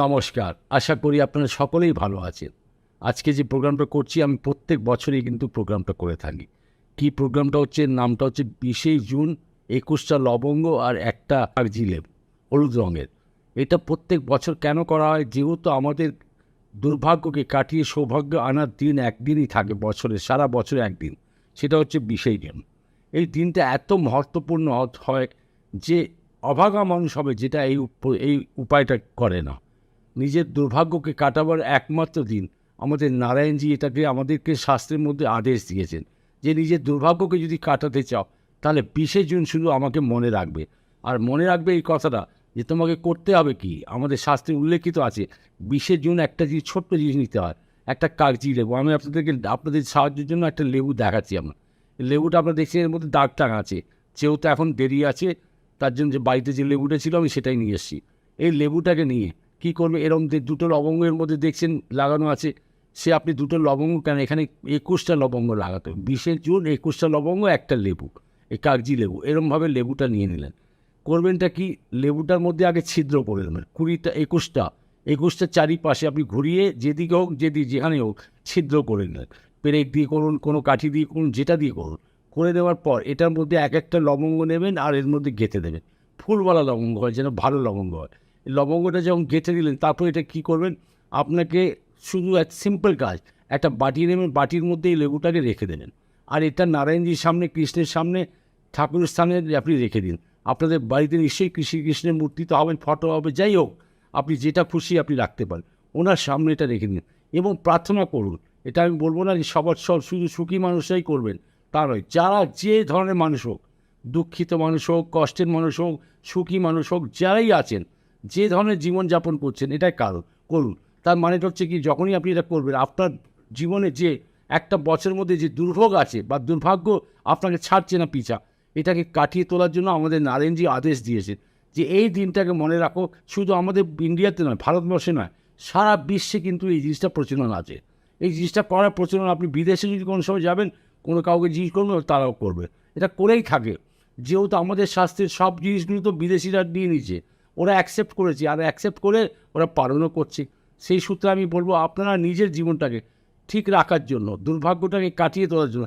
নমস্কার। আশা করি আপনারা সকলেই ভালো আছেন। আজকে যে প্রোগ্রামটা করছি, আমি প্রত্যেক বছরই কিন্তু প্রোগ্রামটা করে থাকি। কি প্রোগ্রামটা হচ্ছে, নামটা হচ্ছে বিশেই জুন, একুশটা লবঙ্গ আর একটা জিলেব হলুদ রঙের। এটা প্রত্যেক বছর কেন করা হয়? যেহেতু আমাদের দুর্ভাগ্যকে কাটিয়ে সৌভাগ্য আনার দিন একদিনই থাকে বছরে, সারা বছরে একদিন। সেটা হচ্ছে বিশেই জুন এই দিনটা এত মহত্বপূর্ণ হয় যে অভাগা মানুষ হবে যেটা এই এই উপায়টা করে না। নিজের দুর্ভাগ্যকে কাটাবার একমাত্র দিন। আমাদের নারায়ণজি এটাকে আমাদেরকে শাস্ত্রের মধ্যে আদেশ দিয়েছেন যে নিজের দুর্ভাগ্যকে যদি কাটাতে চাও, তাহলে বিশে জুন শুধু আমাকে মনে রাখবে। আর মনে রাখবে এই কথাটা যে তোমাকে করতে হবে কি? আমাদের শাস্ত্রে উল্লেখিত আছে, বিশে জুন একটা জিনিস, ছোট্ট জিনিস নিতে হয়। একটা কাগজি লেবু। আমি আপনাদেরকে, আপনাদের সাহায্যের জন্য একটা লেবু দেখাচ্ছি আমরা। লেবুটা আপনারা দেখছেন, এর মধ্যে দাগ টাঙা আছে। যেহেতু এখন দেরি আছে, তার জন্য যে বাড়িতে যে লেবুটা ছিল, আমি সেটাই নিয়ে এসেছি। এই লেবুটাকে নিয়ে কী করবে? এরকম দুটো লবঙ্গের মধ্যে দেখছেন লাগানো আছে। সে আপনি দুটো লবঙ্গ কেন? এখানে একুশটা লবঙ্গ লাগাতে হবে। বিশে জুন একুশটা লবঙ্গ, একটা লেবু, এই কাগজি লেবু। এরমভাবে লেবুটা নিয়ে নিলেন। করবেনটা কি? লেবুটার মধ্যে আগে ছিদ্র করে নেবেন। কুড়িটা, একুশটা একুশটা চারিপাশে আপনি ঘুরিয়ে যেদিকে হোক যেদিকে যেখানে হোক ছিদ্র করে নেন। পেরেক দিয়ে করুন, কোনো কাঠি দিয়ে করুন, যেটা দিয়ে করুন। করে দেওয়ার পর এটার মধ্যে এক একটা লবঙ্গ নেবেন আর এর মধ্যে গেঁথে দেবেন। ফুলওয়ালা লবঙ্গ হয় যেন ভালো লবঙ্গ হয়। লবঙ্গটা যখন গেঁথে দিলেন, তারপর এটা কী করবেন? আপনাকে শুধু এক সিম্পল কাজ, একটা বাটি নেবেন, বাটির মধ্যে এই লেবুটাকে রেখে দেবেন। আর এটা নারায়ণজির সামনে, কৃষ্ণের সামনে, ঠাকুরের স্থানে আপনি রেখে দিন। আপনাদের বাড়িতে নিশ্চয়ই কৃষি কৃষ্ণের মূর্তি তো হবেন, ফটো হবে, যাই হোক, আপনি যেটা খুশি আপনি রাখতে পারেন। ওনার সামনে এটা রেখে দিন। এবং প্রার্থনা করুন। এটা আমি বলব না যে সবার সব শুধু সুখী মানুষরাই করবেন, তা নয়। যারা যে ধরনের মানুষ হোক, দুঃখিত মানুষ হোক, কষ্টের মানুষ হোক, সুখী মানুষ হোক, যারাই আছেন যে ধরনের জীবনযাপন করছেন, এটাই কারণ। করুন। তার মানেটা হচ্ছে কি, যখনই আপনি এটা করবেন, আপনার জীবনে যে একটা বছরের মধ্যে যে দুর্ভোগ আছে বা দুর্ভাগ্য আপনাকে ছাড়ছে না পিছা, এটাকে কাটিয়ে তোলার জন্য আমাদের নারায়ণজি আদেশ দিয়েছেন যে এই দিনটাকে মনে রাখো, শুধু আমাদের ইন্ডিয়াতে নয়, ভারতবর্ষে নয়, সারা বিশ্বে কিন্তু এই জিনিসটা প্রচলন আছে। এই জিনিসটা করার প্রচলন, আপনি বিদেশে যদি কোনো সময় যাবেন, কোনো কাউকে জিজ্ঞেস করবেন, তারাও করবে। এটা করেই থাকে। যেহেতু আমাদের স্বাস্থ্যের সব জিনিসগুলো তো বিদেশিরা নিয়ে নিচ্ছে ওরা অ্যাকসেপ্ট করেছে। আর অ্যাকসেপ্ট করে ওরা পালনও করছে। সেই সূত্রে আমি বলব, আপনারা নিজের জীবনটাকে ঠিক রাখার জন্য, দুর্ভাগ্যটাকে কাটিয়ে তোলার জন্য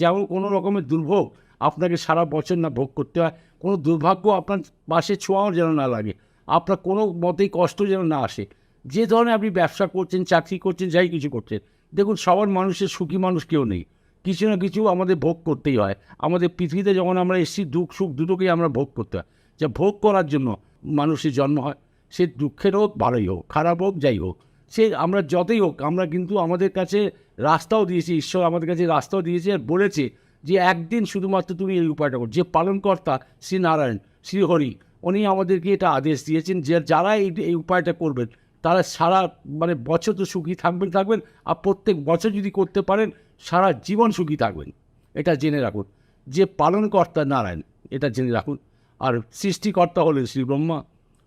যেমন কোনো রকমের দুর্ভোগ আপনাকে সারা বছর না ভোগ করতে হয়, কোনো দুর্ভাগ্য আপনার পাশে ছোঁয়াও যেন না লাগে, আপনার কোনো মতেই কষ্ট যেন না আসে। যে ধরনের আপনি ব্যবসা করছেন, চাকরি করছেন, যাই কিছু করছেন, দেখুন সবার মানুষের সুখী মানুষ কেউ নেই। কিছু না কিছু আমাদের ভোগ করতেই হয়। আমাদের পৃথিবীতে যখন আমরা এসেছি, দুঃখ সুখ দুটোকেই আমরা ভোগ করতে হয়। যা ভোগ করার জন্য মানুষের জন্ম হয়, সে দুঃখের হোক, ভালোই হোক, খারাপ হোক, যাই হোক, সে আমরা যতই হোক, আমরা কিন্তু আমাদের কাছে রাস্তাও দিয়েছি, ঈশ্বর আমাদের কাছে রাস্তাও দিয়েছে আর বলেছে যে একদিন শুধুমাত্র তুমি এই উপায়টা করো। যে পালনকর্তা শ্রী নারায়ণ, শ্রী হরি, উনি আমাদেরকে এটা আদেশ দিয়েছেন যে যারা এই এই উপায়টা করবেন, তারা সারা মানে বছর তো সুখী থাকবেন থাকবেন আর প্রত্যেক বছর যদি করতে পারেন, সারা জীবন সুখী থাকবেন। এটা জেনে রাখুন। যে পালনকর্তা নারায়ণ, এটা জেনে রাখুন। আর সৃষ্টিকর্তা হলেন শ্রী ব্রহ্মা,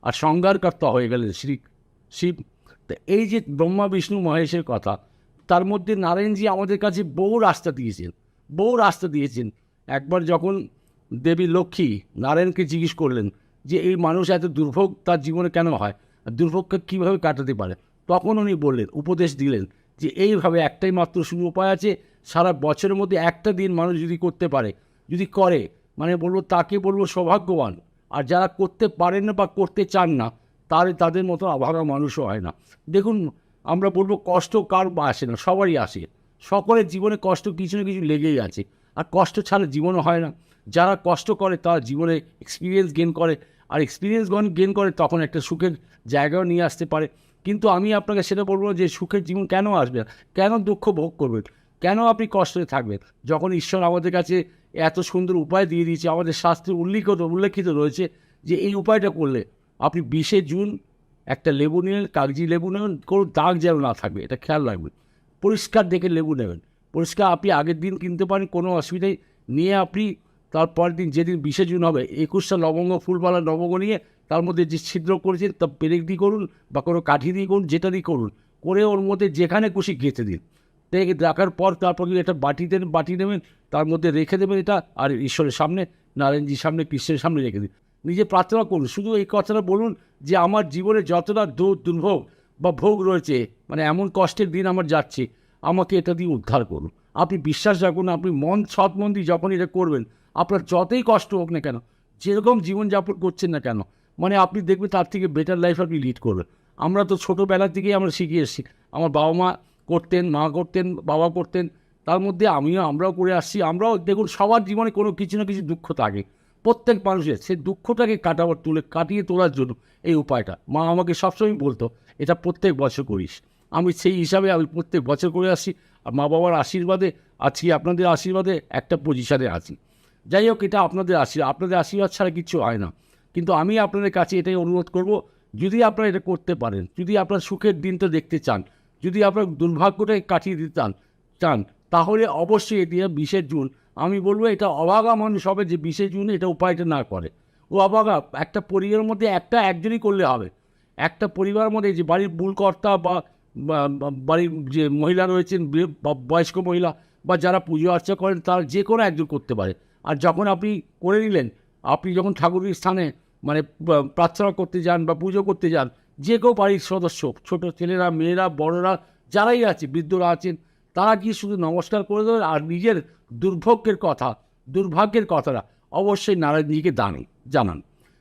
আর সংজ্ঞারকর্তা হয়ে গেলেন শ্রী শিব। তো এই যে ব্রহ্মা, বিষ্ণু, মহেশের কথা, তার মধ্যে নারায়ণজি আমাদের কাছে বহু রাস্তা দিয়েছেন, বহু রাস্তা দিয়েছেন। একবার যখন দেবী লক্ষ্মী নারায়ণকে জিজ্ঞেস করলেন যে এই মানুষ এত দুর্ভোগ, তার জীবনে কেন হয়, দুর্ভোগকে কীভাবে কাটাতে পারে, তখন উনি বললেন, উপদেশ দিলেন যে এইভাবে একটাই মাত্র শুধু উপায় আছে, সারা বছরের মধ্যে একটা দিন মানুষ যদি করতে পারে, যদি করে মানে বলব তাকে বলব সৌভাগ্যবান। আর যারা করতে পারেন না বা করতে চান না, তার, তাদের মতো আভাগা মানুষও হয় না। দেখুন, আমরা বলব কষ্ট কার বা আসে না, সবারই আসে। সকলের জীবনে কষ্ট কিছু না কিছু লেগেই আছে। আর কষ্ট ছাড়া জীবনও হয় না। যারা কষ্ট করে, তারা জীবনে এক্সপিরিয়েন্স গেন করে। আর এক্সপিরিয়েন্স গেন করে তখন একটা সুখের জায়গাও নিয়ে আসতে পারে। কিন্তু আমি আপনাকে সেটা বলব যে, সুখের জীবন কেন আসবে? কেন দুঃখ ভোগ করবেন কেন আপনি কষ্টে থাকবেন? যখন ঈশ্বর আমাদের কাছে এত সুন্দর উপায় দিয়ে দিয়েছে, আমাদের শাস্ত্রে উল্লিখিত, উল্লেখিত রয়েছে যে এই উপায়টা করলে আপনি বিশে জুন একটা লেবু নিলেন, কাগজি লেবু নেবেন, কোনো দাগ যেন না থাকবে, এটা খেয়াল রাখবেন। পরিষ্কার দেখে লেবু নেবেন। পরিষ্কার আপনি আগের দিন কিনতে পারেন, কোনো অসুবিধাই নিয়ে আপনি তারপরের দিন যেদিন বিশে জুন হবে, একুশটা লবঙ্গ, ফুলবালা লবঙ্গ নিয়ে তার মধ্যে যে ছিদ্র করেছেন, তা পেরেক দিয়ে করুন বা কোনো কাঠি দিয়ে করুন, যেটা দিয়ে করুন, করে ওর মধ্যে যেখানে খুশি গেঁথে দিন। দেখে রাখার পর তারপর যদি একটা বাটিতে বাটি নেবেন, তার মধ্যে রেখে দেবেন এটা, আর ঈশ্বরের সামনে, নারায়ণজির সামনে, কৃষ্ণের সামনে রেখে দিন। নিজে প্রার্থনা করুন। শুধু এই কথাটা বলুন যে আমার জীবনে যতটা দু- দুর্ভোগ বা ভোগ রয়েছে মানে এমন কষ্টের দিন আমার যাচ্ছে, আমাকে এটা দিয়ে উদ্ধার করুন। আপনি বিশ্বাস রাখুন, আপনি মন, সৎ মন দিয়ে যখন এটা করবেন, আপনার যতই কষ্ট হোক না কেন, যেরকম জীবনযাপন করছেন না কেন মানে আপনি দেখবেন তার থেকে বেটার লাইফ আপনি লিড করবেন। আমরা তো ছোটোবেলা থেকেই আমরা শিখে এসেছি, আমার বাবা মা করতেন, মা করতেন, বাবা করতেন, তার মধ্যে আমিও, আমরাও করে আসছি। আমরাও দেখুন, সবার জীবনে কোনো কিছু না কিছু দুঃখ থাকে। প্রত্যেক মানুষের সেই দুঃখটাকে কাটাবার, তুলে কাটিয়ে তোলার জন্য এই উপায়টা। মা আমাকে সবসময় বলতো, এটা প্রত্যেক বছর করিস। আমি সেই হিসাবে আমি প্রত্যেক বছর করে আসছি। আর মা বাবার আশীর্বাদে আজকে আপনাদের আশীর্বাদে একটা পজিশানে আছি। যাই হোক, এটা আপনাদের আশীর্বাদ আপনাদের আশীর্বাদ ছাড়া কিছু হয় না। কিন্তু আমি আপনাদের কাছে এটাই অনুরোধ করব, যদি আপনারা এটা করতে পারেন, যদি আপনার সুখের দিনটা দেখতে চান যদি আপনার দুর্ভাগ্যটাকে কাটিয়ে দিতে চান চান, তাহলে অবশ্যই এটি বিশে জুন। আমি বলব এটা অবাগা মানুষ হবে যে বিশে জুন এটা উপায়টা না করে। ও অবাগা, একটা পরিবারের মধ্যে একটা একজনই করলে হবে। একটা পরিবারের মধ্যে যে বাড়ির মূল কর্তা বা বাড়ির যে মহিলা রয়েছেন বয়স্ক মহিলা বা যারা পুজো অর্চা করেন, তারা যে কোনো একজন করতে পারে। আর যখন আপনি করে নিলেন, আপনি যখন ঠাকুরের স্থানে মানে প্রার্থনা করতে যান বা পুজো করতে যান যে কেউ বাড়ির সদস্য, ছোট ছেলেরা, মেয়েরা, বড়রা, যারাই আছে, বৃদ্ধরা আছেন, তারা গিয়ে শুধু নমস্কার করে দেবেন আর নিজের দুর্ভোগের কথা, দুর্ভাগ্যের কথাটা অবশ্যই নারায়ণজিকে দানি, জানান।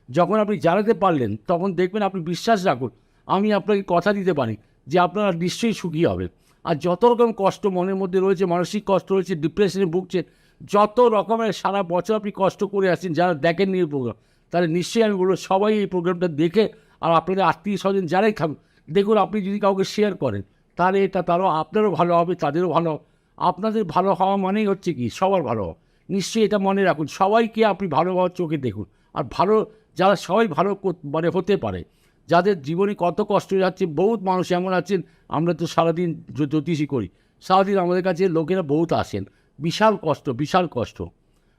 যখন আপনি জানাতে পারলেন, তখন দেখবেন আপনি বিশ্বাস রাখুন, আমি আপনাকে কথা দিতে পারি যে আপনারা নিশ্চয়ই সুখী হবেন আর যত রকম কষ্ট মনের মধ্যে রয়েছে, মানসিক কষ্ট রয়েছে ডিপ্রেশনে ভুগছেন, যত রকমের সারা বছর আপনি কষ্ট করে আসছেন যারা দেখেননি এই প্রোগ্রাম তাহলে নিশ্চয়ই আমি বলব সবাই এই প্রোগ্রামটা দেখে আর আপনাদের আত্মীয় স্বজন যারাই থাকুন দেখুন আপনি যদি কাউকে শেয়ার করেন, তাহলে এটা তারও আপনারও ভালো হবে, তাদেরও ভালো আপনাদের ভালো হওয়া মানেই হচ্ছে কি? সবার ভালো নিশ্চয়ই এটা মনে রাখুন, সবাইকে আপনি ভালো হওয়ার চোখে দেখুন। আর ভালো, যারা সবাই ভালো মানে হতে পারে, যাদের জীবনে কত কষ্ট যাচ্ছে, বহুত মানুষ এমন আছেন, আমরা তো সারাদিন জ্যোতিষী করি। সারাদিন আমাদের কাছে লোকেরা বহুত আসেন। বিশাল কষ্ট বিশাল কষ্ট।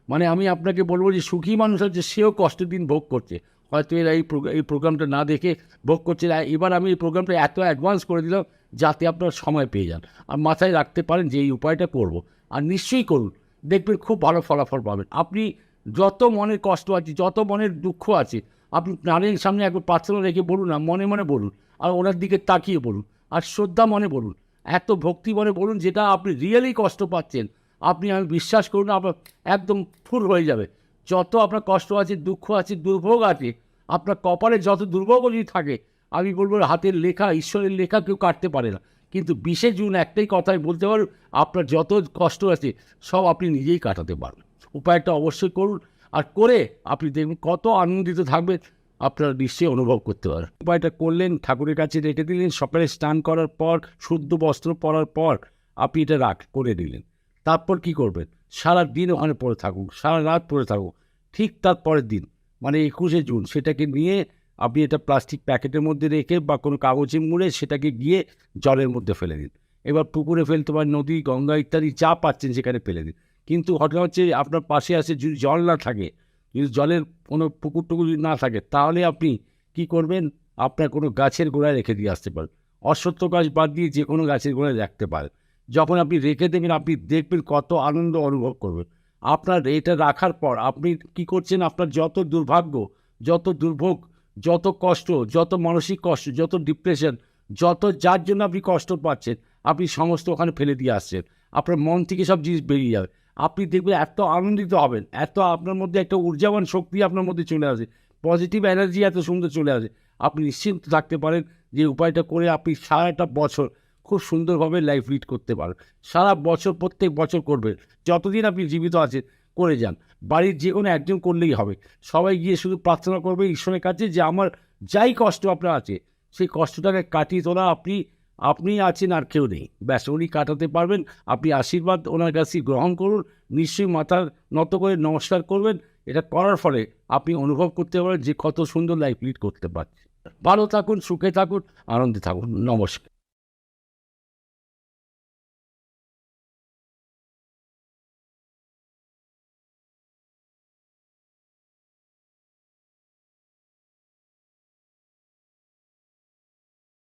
মানে আমি আপনাকে বলব যে, সুখী মানুষ হচ্ছে, সেও কষ্টের দিন ভোগ করছে। হয়তো এরা এই এই প্রোগ্রামটা না দেখে ভোগ করছে এবার আমি এই প্রোগ্রামটা এত অ্যাডভান্স করে দিলাম যাতে আপনারা সময় পেয়ে যান। আর মাথায় রাখতে পারেন যে এই উপায়টা করব। আর নিশ্চয়ই করুন, দেখবেন খুব ভালো ফলাফল পাবেন। আপনি যত মনের কষ্ট আছে, যত মনের দুঃখ আছে, আপনি নারীর সামনে একবার প্রার্থনা রেখে বলুন না, মনে মনে বলুন, আর ওনার দিকে তাকিয়ে বলুন, আর শ্রদ্ধা মনে বলুন, এত ভক্তি মনে বলুন যেটা আপনি রিয়েলি কষ্ট পাচ্ছেন। আপনি আমি বিশ্বাস করুন, আপনার একদম ফুল হয়ে যাবে। যত আপনার কষ্ট আছে, দুঃখ আছে, দুর্ভোগ আছে আপনার কপালে যত দুর্ভোগ যদি থাকে, আমি বলব হাতের লেখা, ঈশ্বরের লেখা কেউ কাটতে পারে না। কিন্তু বিশে জুন একটাই কথাই বলতে পারুন আপনার যত কষ্ট আছে, সব আপনি নিজেই কাটাতে পারবেন। উপায়টা অবশ্যই করুন আর করে আপনি দেখুন কত আনন্দিত থাকবেন, আপনারা নিশ্চয়ই অনুভব করতে পারেন উপায়টা করলেন, ঠাকুরের কাছে রেখে দিলেন, সকালে স্নান করার পর, শুদ্ধ বস্ত্র পরার পর আপনি এটা রাখ, করে দিলেন তারপর কি করবেন? সারা দিন ওখানে পড়ে থাকুন, সারা রাত পড়ে থাকুন, ঠিক তার পরের দিন। মানে একুশে জুন, সেটাকে নিয়ে আপনি এটা প্লাস্টিক প্যাকেটের মধ্যে রেখে বা কোনো কাগজে মুড়ে সেটাকে গিয়ে জলের মধ্যে ফেলে দিন। এবার পুকুরে ফেলতে পারেন, নদী, গঙ্গা ইত্যাদি যা পাচ্ছেন সেখানে ফেলে দিন। কিন্তু ঘটনা হচ্ছে আপনার পাশে আসে যদি জল না থাকে, যদি জলের কোনো পুকুর টুকুর যদি না থাকে, তাহলে আপনি কি করবেন? আপনার কোনো গাছের গোড়ায় রেখে দিয়ে আসতে পারেন। অশ্বত্থ গাছ বাদ দিয়ে যে কোনো গাছের গোড়ায় রাখতে পারেন। যখন আপনি রেখে দেবেন, আপনি দেখবেন কত আনন্দ অনুভব করবেন। আপনার এটা রাখার পর আপনি কি করছেন? আপনার যত দুর্ভাগ্য, যত দুর্ভোগ, যত কষ্ট, যত মানসিক কষ্ট, যত ডিপ্রেশন যত যার জন্য আপনি কষ্ট পাচ্ছেন, আপনি সমস্ত ওখানে ফেলে দিয়ে আসছেন। আপনার মন থেকে সব জিনিস বেরিয়ে যাবে। আপনি দেখবেন এত আনন্দিত হবেন, এত আপনার মধ্যে একটা ঊর্জাবান শক্তি আপনার মধ্যে চলে আসে। পজিটিভ এনার্জি এত সুন্দর চলে আসে। আপনি নিশ্চিন্ত থাকতে পারেন যে উপায়টা করে আপনি সারাটা বছর খুব সুন্দরভাবে লাইফ লিড করতে পারেন সারা বছর, প্রত্যেক বছর করবেন যতদিন আপনি জীবিত আছেন, করে যান। বাড়ির যে কোনো একজন করলেই হবে। সবাই গিয়ে শুধু প্রার্থনা করবে ঈশ্বরের কাছে যে আমার যাই কষ্ট আপনার আছে, সেই কষ্টটাকে কাটিয়ে তোলা আপনি আপনি আছেন আর কেউ নেই। ব্যাস, উনি কাটাতে পারবেন। আপনি আশীর্বাদ ওনার কাছে গ্রহণ করুন। নিশ্চয়ই মাথার নত করে নমস্কার করবেন। এটা করার ফলে আপনি অনুভব করতে পারেন যে কত সুন্দর লাইফ লিড করতে পারছে। ভালো থাকুন, সুখে থাকুন, আনন্দে থাকুন। নমস্কার।